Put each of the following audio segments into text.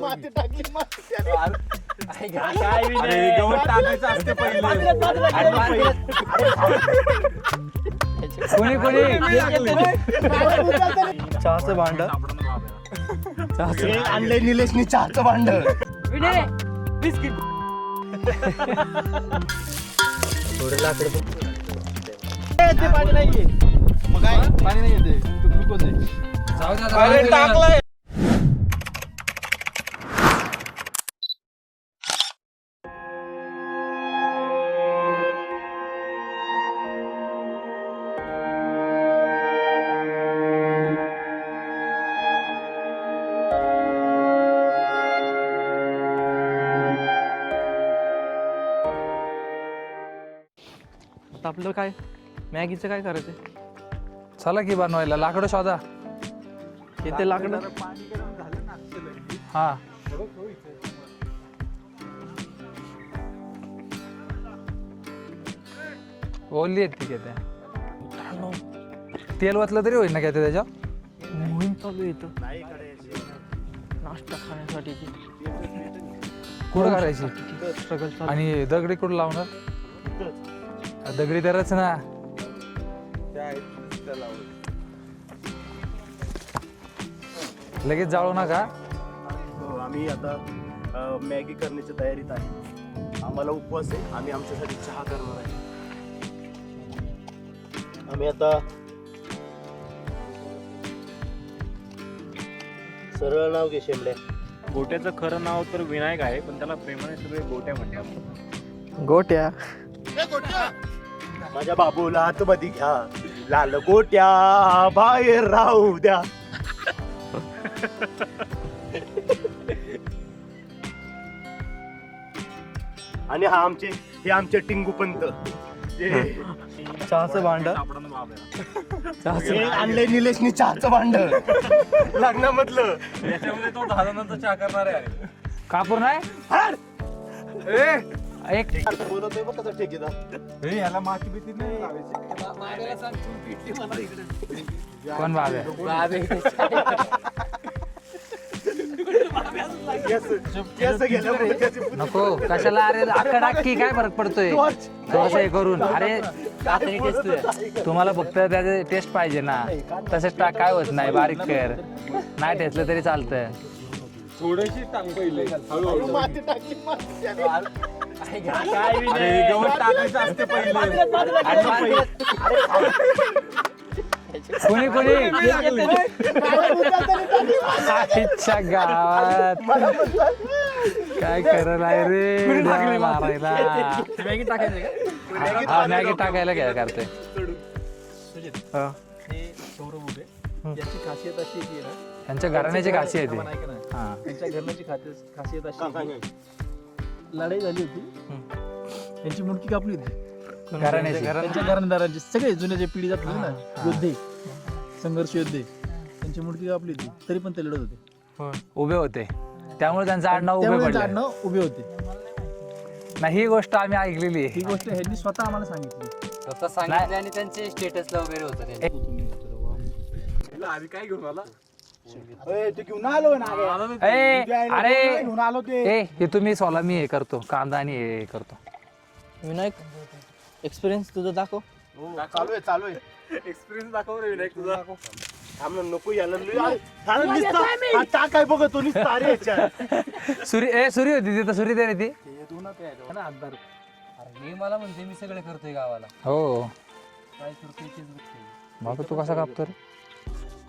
माती टाकली माती अरे गवत टाकायचं असते पहिले. कोणी कोणी? चहाचं भांड. आणलंय निलेशनी चहाचं भांड. थोडं लाकडं ते पाणी नाहीये. मग काय? पाणी नाही येते तू ग्लुकोज आहे? अरे टाकलाय. आता आपलं काय? मॅगीचं काय करायचं? चला की बनवायला. लाकडं शोधा. इथे लाकडं. हा. ओली आहेत ती त्या तेल वाचलं तरी होईल ना काय ते त्याच्यावर? मोहीम चालू येतं नाश्ता खाण्यासाठीची कुठं करायची? स्ट्रगल आणि दगडी कुठं लावणार? दगडी तरच ना. लगेच जाळू नका. हो, आम्ही आता अ, मॅगी करण्याच्या तयारीत आहे. आम्हाला उपवास आहे. आम्ही आमच्यासाठी चहा करणार आहे. आम्ही आता सरळ नाव घे शेमड्या गोट्याचं खरं नाव तर विनायक आहे पण त्याला प्रेमाने सगळे गोट्या म्हणतात गोट्या! माझ्या बाबूला आतमध्ये घ्या. लाल गोट्या बाहेर राहू द्या. आणि हा आमचे हे आमचे टिंगू पंत. जे चहाचं भांड. हे आणलंय निलेशनी चहाचं भांड. लग्नामधलं. याच्यामध्ये तो दहा जणांचा चहा करणार आहे. कापूर नाही एक बोलतोय बघ कसं ठेकेदार. याला माती भीती नाही कोण बाब? केस केस गेल्यामुळे त्याची नको कशाला? अरे अख्खा टाकी काय फरक पडतोय. थोडस हे करून. अरे तुम्हाला फक्त त्याचे टेस्ट पाहिजे ना. तसेच टाक काय होत नाही बारीक कर. नाही टेस्टलं तरी चालतं थोडीशी टाक पहिले. हळूहळू. माती टाकली माती. अरे गवत टाकायचं असते पहिले. कोणी कोणी? आईच्या गावात. काय करल आहे रे? देवा मारायला. हा मॅगी टाकायला काय करते. हा. याची खासियत अशी आहे की ना त्यांच्या घराण्याची आहे. हा. त्यांच्या घरण्याची खासियत खासियत अशी आहे की लढाई झाली होती. त्यांची मुंडकी कापली होती. घराण्याची. त्यांच्या घराणदारांची. सगळे जुन्या जे पिढी जात होते ना योद्धे संघर्ष योद्धे त्यांची मुंडकी कापली होती. तरी पण ते लढत होते. उभे होते. त्यामुळे त्यांचं आडनाव उभे त्यामुळे पडले. त्यांचे आडनाव उभे होते. नाही ही गोष्ट आम्ही ऐकलेली आहे. ही गोष्ट ह्यांनी स्वतः आम्हाला सांगितली. स्वतः सांगितले आणि त्यांचे स्टेटसला वगैरे होतं ते आधी काय घेऊन आला ते घेऊन आलो ना ए, अरे घेऊन आलो ते. ए हे तुम्ही सोला मी हे करतो. कांदा आणि हे करतो. विनायक एक्सपिरियन्स तुझं दाखव. चालू आहे चालू आहे. एक्सपिरियन्स दाखव रे विनायक तुझा. थांब ना, नको याला लय- अरे, थांब नुसता- हा टाक आहे बघ तो नुसता अरे याच्यात. सुरी ए सुरी होती तिथं सुरी दे रे ती. अरे मी मला म्हणते मी सगळे करतोय गावाला. हो. काय करतोय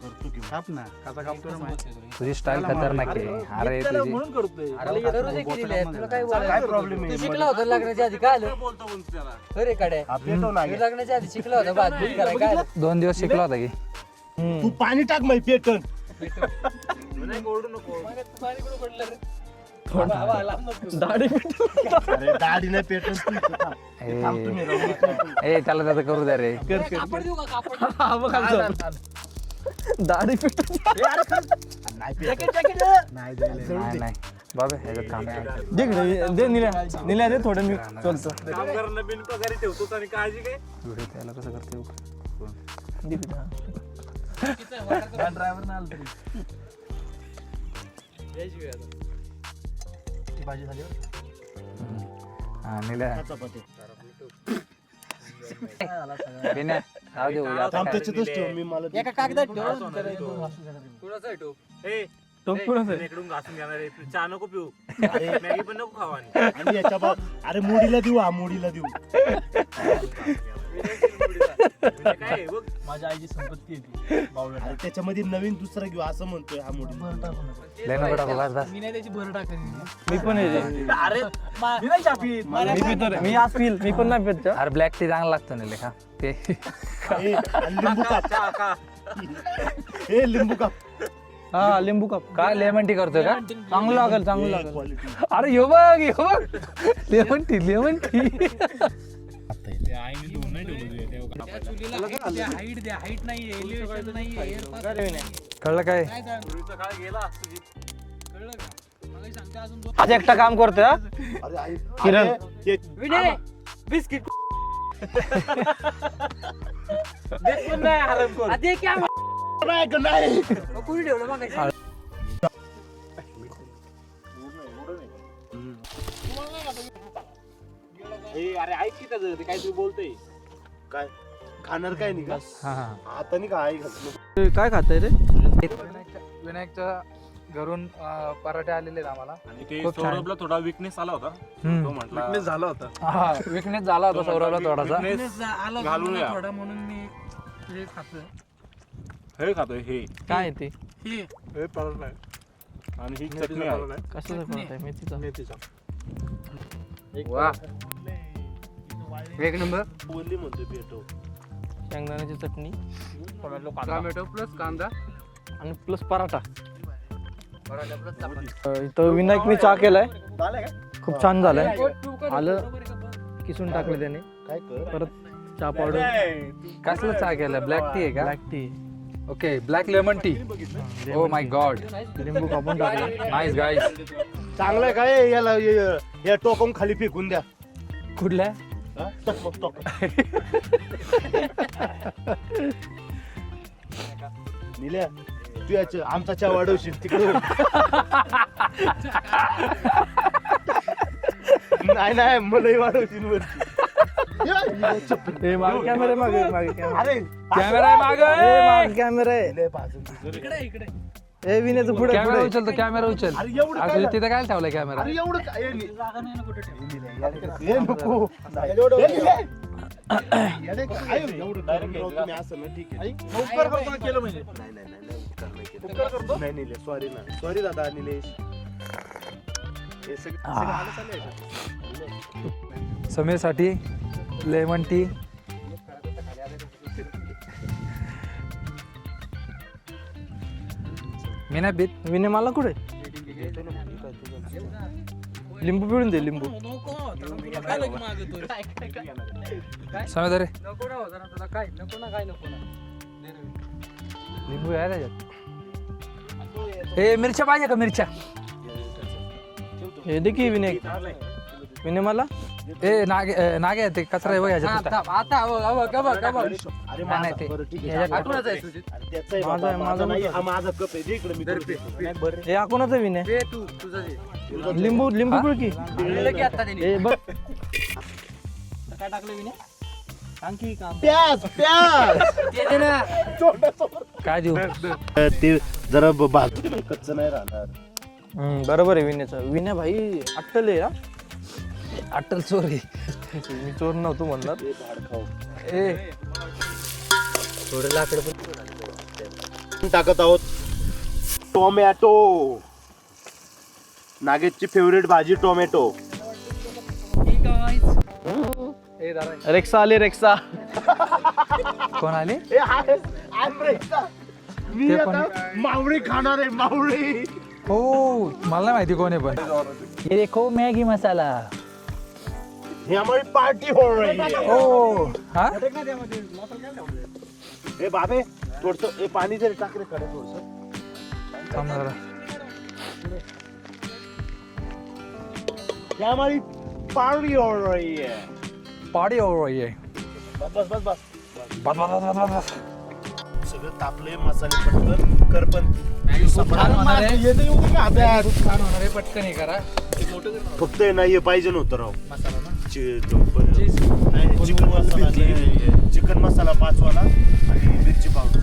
तेच बघतोय. बाबा तू कसा कापतो रे तुझी स्टाईल खतरनाक आहे. अरे तुझी म्हणून करतोय. अरे करू दे केलेली आहे, तुला काय तू आहे शिकला होता लग्नाच्या आधी काय आलं बोलतो म्हणतो त्याला. अरे ना लग्नाच्या आधी शिकला होता बीत करायला काय आलं? दोन दिवस शिकला होता की. तू पाणी टाक माही पेटन विनायक ओरडू नको. पाणी कुठं पडलं रे? अरे दाढी नाही पेटन तू. इथं थांब. ए, थांब तुम्ही राहू. ए त्याला त्याचं करू द्या रे. कापड देऊ का कापड दाढी नाही पेटत. नाही. नाही नाही बाबा ह्याच्यात काम आहे. दे. दे निल्या. निल्या दे थोडं मी चलतो. कामगारांना बिनपगारी ठेवतो आणि काळजी काय व्हिडिओ त्याला कसं करते ड्रायव्हर आलं तरी. ती भाजी झाली. हा निल्या. चपाती. बिन्या राहू दे उद्या आता थांब काय. त्याच्यातच ठेव मी मला एका कागदात ठेव. त्याला इथून घासून देणार. कुणाचा आहे टोप? ए, टोप ए, कोणाचं आहे? इकडून घासून घेणार आहे. तू चहा नको पिऊ. अरे. मॅगी पण नको खावा आणि. आणि याच्या बा अरे मुडीला देऊ हा मुडीला देऊ. काय बघ. माझ्या आईची संपत्ती आहे ती बावळट अरे त्याच्यामध्ये नवीन दुसरा घेऊ असं म्हणतोय हा मुडी भर टाकू नका. लय नको टाकू बस बस. मी नाही त्याची भर टाकेन मी पण येते अरे मी नाही चापीत. मी पितो रे. मी आज पिल मी पण नाही पित. अरे ब्लॅक टी चांगला लागतो निले का ते. ए, आणि लिंबू काप. चहा खा. हे लिंबू काप. हा लिंबू कप. काय लेमन टी करतोय का? चांगलं लागेल चांगलं लागेल. क्वालिटी अरे यो बघ यो बघ. लेमन टी लेमन टी त्या चुलीला height द्या, height द्या, height नाहीये, elevation नाहीये, air pass नाहीये. कळलं काय? काय सांग? पूर्वीचा काळ गेला तुझी कळलं का? मगाशी सांगते अजून दोन- आज एकटा काम करतोय हा? अरे आई किरण. विनय, बिस्किट. कुणी. ठेवलं अरे ऐक की त्याचं ते काहीतरी बोलतोय. काय? खाणार काय नाही का? हा हा. आता नाही का आई घातलं? ते काय खाताय रे? विनायकच्या विनायकच्या घरून अं, पराठे आलेले आहेत आम्हाला. आणि ते खूप छान. सौरभला थोडा विकनेस आला होता. तो हम्म. म्हटला Weakness झाला होता. हा विकनेस झाला होता सौरभला थोडासा. weakness आला घालून होता या. थोडा म्हणून मी हे खातोय. हे खातोय हे. काय आहे ते? हे, आणि ही चटणी आहे. कशाचं खाताय मेथीचा? वा. एक नंबर. बोलली म्हणतोय पेटो. शेंगदाण्याची चटणी टोमॅटो प्लस कांदा. आणि प्लस पराठा. इथं विनायकने चहा केलाय. खूप छान झालाय. आलं किसून टाकलं त्याने. काय कर? परत चहा पावडर. कसलं चहा केलं ब्लॅक टी आहे का? Black tea. Okay black lemon tea. Oh my God लिंबू कापून टाकलं. नाईस गाईस चांगलं आहे काय? याला हे- हे टोकम खाली फेकून द्या. कुठल्या? हा? निल्या तू याच्या आमचा चहा वाढवशील तिकडे नाही नाही मलाही वाढवशील वरती. ए, मागे कॅमेरा मागे मागे कॅमेरा अरे कॅमेरा आहे मागं, ए! मागे कॅमेरा आहे. लय भाजून तुझं. इकडे इकडे. ए विण्याचं पुढे कॅमेरा पुढे. कॅमेरा उचल. अरे एवढं काय अरे झालं? तिथे काय ठेवलाय कॅमेरा? अरे एवढं काय? नि- नको. एवढं करून राव तुम्ही असं ना ठीक आहे उपकार करताना केलं म्हणजे. नाही नाही नाही नाही. उपकार नाही केले. नाही निलेश सॉरी ना. सॉरी दादा निलेश हे सगळं सगळं आलं चाललंय का? समीरसाठी लेमन टी मी नाही पित विने मला कुठे? लिंबू पिळून दे लिंबू. नको ना लिंबू आहे त्याच्यात ए मिरच्या पाहिजे का मिरच्या? हे दे की विनायक. विने मला? ए नागे नागे ते कचरा आहे बघ ह्याच्यात आता. आता का बघ, का बघ. अरे नाही, माझा नाही, ते- बरं ठीक आहे. ह्याच्यात- सांगा. आठवणाच आहे सुजित. अरे त्याचं आहे माझा बाबा, माझा माझा नाही नाही. हा माझा कप आहे. दे इकडे मी. नाही, बरं. हे कोणाचं विने पे तू तुझं जे. लिंबू लिंबू पिळ की आणलेलं की आता त्यांनी. ए बघ. काय टाकलं विने आणखी काम. प्याज प्याज. ते दे ना. काय देऊ? ते जरा भाजून कच्चं नाही राहणार. हम्म, बरोबर आहे विण्याचं विण्या भाई अट्टल आहे हा? अट्टल चोरी. मी चोर नव्हतो म्हणणार. ए. थोडं लाकडं पण टाकत आहोत. टोमॅटो. नागेशची फेवरेट भाजी टोमॅटो. रेक्सा आले रेक्सा. कोण आले. मी ते पण- आता मावळी खाणार आहे मावळी. हो मला नाही माहिती कोण आहे पण. हे देखो मॅगी मसाला. ही हमारी पार्टी हो रही है हो? हा ए बाबे थोडस ए पाणी जरी टाक रे कडे थोडस. थांब जरा. ही हमारी पार्टी हो रही है पाडी ओवर आहे बस बस बस बस. बस, बस, बस, बस, बस. सगळं तापलंय मसाले पटकन कर पण. खूप छान होणार आहे. खूप छान होणार आहे पटकन हे करा. फक्त हे नाही हे पाहिजे नव्हतं राव. मसाला ना? चिकन मसाला चिकन मसाला पाचवाला आणि मिरची पावडर.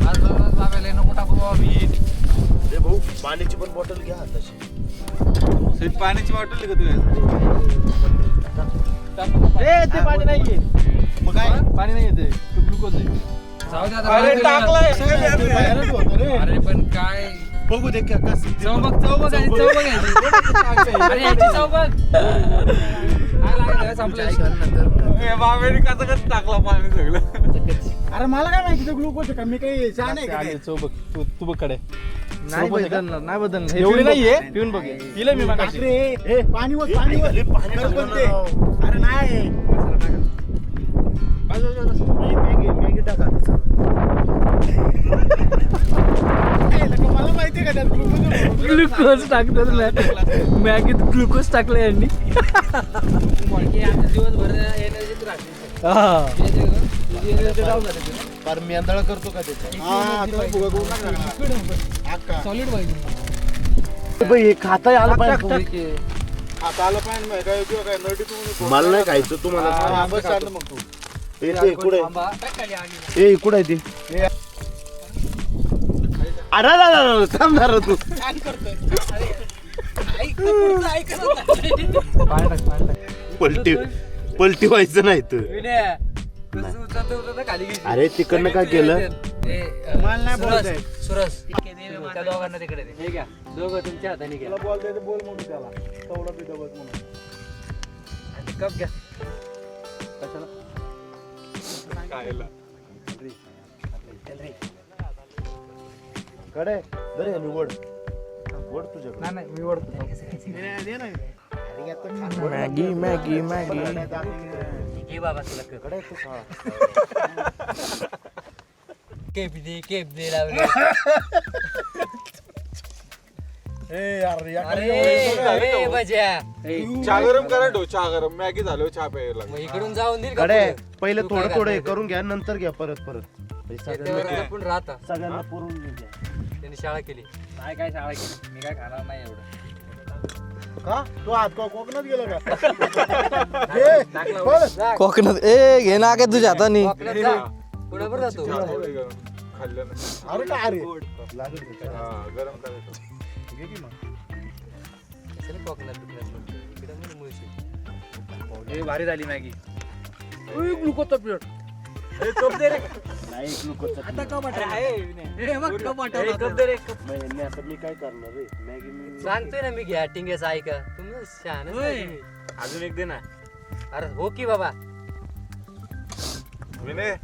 भाऊ पाण्याची पण बॉटल घ्या तशी पाण्याची बॉटल का ए ते पाणी नाहीये. मग काय? पाणी नाही येते ग्लुकोज आहे. जाऊ दे आता अरे पण काय? बघू दे का कसं चव आणि चव बघायची अरे मला काय माहिती ग्लुकोज का? मी काही चहा नाही का बघ तू तू बघकडे. नाही बदलणार नाही बदलणार. एवढी नाहीये? पिऊन बघ. पिलं मी मागाशी. पाणी वर पाणी वर अरे नाही. मॅगी मॅगी टाका. मला माहितीये का त्यात ग्लुकोज ग्लुकोज टाकतात मॅगीत ग्लुकोज टाकलं यांनी. दिवसभर एनर्जीत राहते फार मेंदळ करतो का त्याच्या सॉलिड पाहिजे हे खाता आलं पाहिजे आता आलं पाहिजे मला नाही खायचं तुम्हाला हा, मग ते. इकडे ए इकडे. आहे ते अरे थांबणार तू. पलटी पलटी व्हायचं नाही तर. खाली अरे तिकडनं काय केलं? मला नाही बोलत आहे. सुरस त्या दोघांना तिकडे. हे घ्या. दोघं तुमच्या हाताने घ्या. बोल दे बोल म्हणून त्याला. तेवढा कप घ्या. कडे बरे मी वड. वड तुझ्याकडे. नाही नाही मी वडतो मॅगी मॅगी मॅगी. घे बाबा तुला कडे तू खा. केप दे केप दे लावले अरे चहा गरम करा ठेव चहा गरम. मॅगी झालो चहा प्यायला मग इकडून जाऊन देईल का कडे पुढं? पहिले तू थोडं काय थोडं हे? करून घ्या नंतर घ्या परत परत. त्याच्यावर सगळ्यांना आपण राहता. सगळ्यांना पुरून घ्या. त्यांनी शाळा केली. नाही काय शाळा केली? मी काय खाणार नाही एवढं. का? तू हात का कोकणात गेला का? कोकणात ए घे ना काय तुझ्या हाताने. कोकणात जा. पुढे बरं जातो? खाल्लं नाही. अरे काय रे हा, गरम करायचं. कशाला कोकणात बिकणात म्हणतो? इकडे म्हणजे मुळशी. भारी झाली मॅगी. नाही ग्लुकोजचा नाही, यांनी आता मी काय करणार रे? मॅगी मी सांगतोय ना मी घ्या टिंगेच ऐका. तुम्ही शहाणे अजून एक दे ना. अरे हो की बाबा. विनय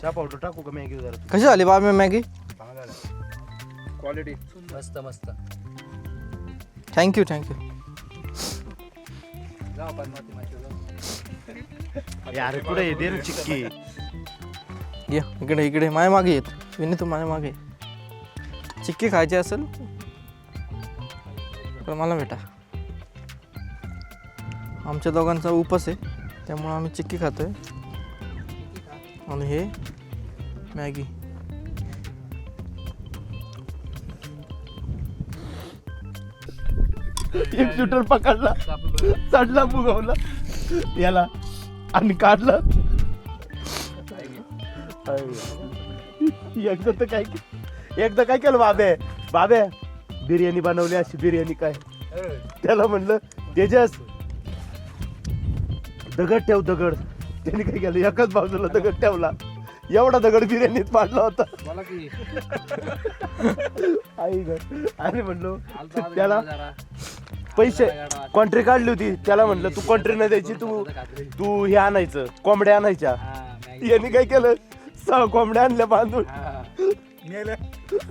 चहा पावडर टाकू का मॅगी जरा? कशी झाली बाबा मॅगी? क्वालिटी मस्त मस्त. थँक्यू थँक्यू जाऊ आपण माती माती जाऊ. अरे कुठे दे ना चिक्की. ये इकडे इकडे. माझ्या मागे येत. विनी तू माझ्या मागे. चिक्की खायची असेल तर मला भेटा. आमच्या दोघांचा उपास आहे त्यामुळं आम्ही चिक्की खातोय. आणि हे मॅगी. एक शूटर पकडला. चढला फुगवला याला आणि काढला. एकदा तर काय एकदा काय केलं बाबे? बाबे बिर्याणी बनवली अशी बिर्याणी काय? त्याला म्हणलं तेजस दगड ठेव दगड. त्याने काय केलं? एकाच बाजूला दगड ठेवला. एवढा दगड बिर्याणीत पाडला होता. बोला की. आई ग. अरे म्हणलो आलतो आज त्याला जरा. पैसे कॉन्ट्री काढली होती. त्याला म्हणलं तू कॉन्ट्री नाही द्यायची तू तू हे आणायचं कोंबड्या आणायच्या. हा, मॅगी. यांनी काय केलं? सहा कोंबड्या आणल्या बांधून. हा.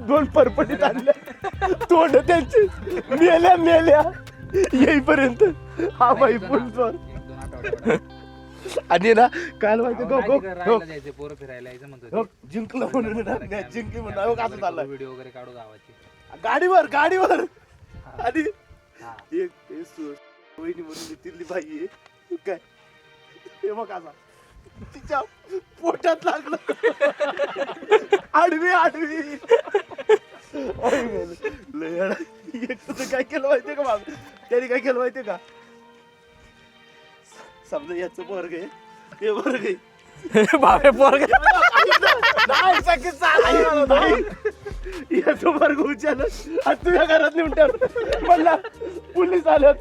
दोन परपटीत आणल्या. तोंड त्यांची. मेल्या मेल्या येईपर्यंत हा बाई पुलचोर एक दोन आठवडे आणि ना काल माहिती गो गो राहायला जायचं पोरं फिरायला यायचं म्हणतो जिंकलं म्हणून ना, मॅच जिंकली म्हणून. अहो, असं झालं व्हिडिओ वगैरे काढू गावाची. गाडीवर गाडीवर. आणि हा. एक ते सु- वहिनी म्हणून तिथली बाई आहे काय? हे बघ असा तिच्या पोटात लागलं. आडवी आडवी. अरे मेलं. लय अडा. एक तर काय केलं माहितीये का बाबा? त्याने काय केलं माहितीये का? समजा याचं वर्ग आहे. हे वर्ग आहे. बापे पोरग. नाही, सगळं नाही. याचं वर्ग उचललं. आणि तुझ्या घरात नेऊन ठेवलं म्हणला पोलीस आले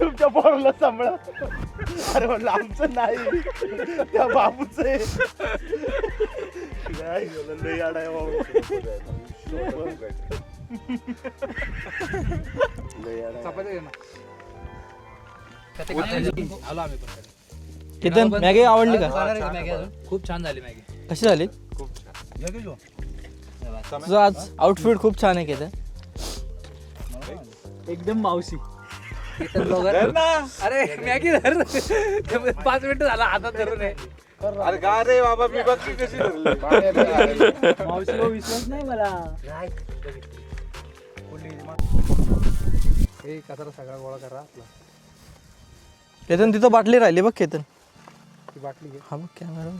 तुमच्या पोराला सांभाळा. अरे म्हणलं आमचं नाही. त्या बाबूच आहे. काय झालं, लय आडाय बाबू. लय आडाय. चपाती दे ना. आलो आम्ही पण. केतन मॅगी आवडली का? जाणार आहे का मॅगी अजून? खूप छान झाली मॅगी. कशी झाली? तुझं आज आउटफिट खूप छान आहे केतन एकदम मावशी. अरे मॅगी धर. पाच मिनिटं झाला हातात धरून आहे अरे गा रे बाबा मी बघ की कशी धरली. मावशीला विश्वास नाही मला. हे कचरा सगळा गोळा करा. आपला केतन तिथं बाटली राहिली बघ केतन. ती बाटली घे. हा बघ कॅमेरा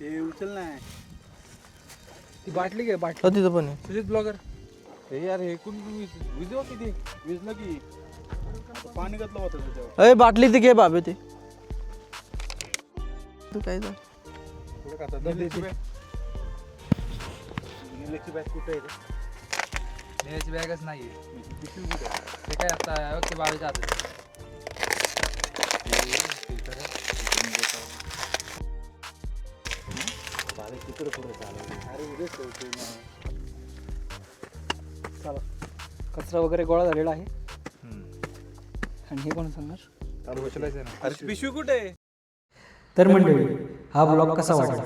ते उचल नाही ती बाटली घे बाटली. हो तिथं पण आहे. सुजित ब्लॉगर. हे यार हे कोण विजव किती? विजलं की. पाणी घातलं होतं त्याच्यावर. अरे बाटली ती घे बाबे ते. तू काय जा. निलेशची बॅग. कुठे आहे रे? बॅगच नाही ते काय आता ते बाळूच्या हातात बाळा, तिकडे पुढे चालवलं. अरे उद्याच ठेवतोय मग. कचरा वगैरे गोळा झालेला आहे. आणि हे कोण सांगणार? अरे पिशवी कुठे? तर मंडळी हा ब्लॉग कसा वाटला?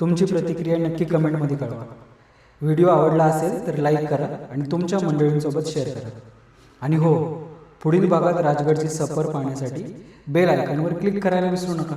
तुमची प्रतिक्रिया नक्की कमेंटमध्ये कळवा. व्हिडिओ आवडला असेल तर लाईक करा आणि तुमच्या मंडळींसोबत शेअर करा. आणि हो पुढील भागात राजगडची सफर पाहण्यासाठी बेल आयकॉनवर क्लिक करायला विसरू नका.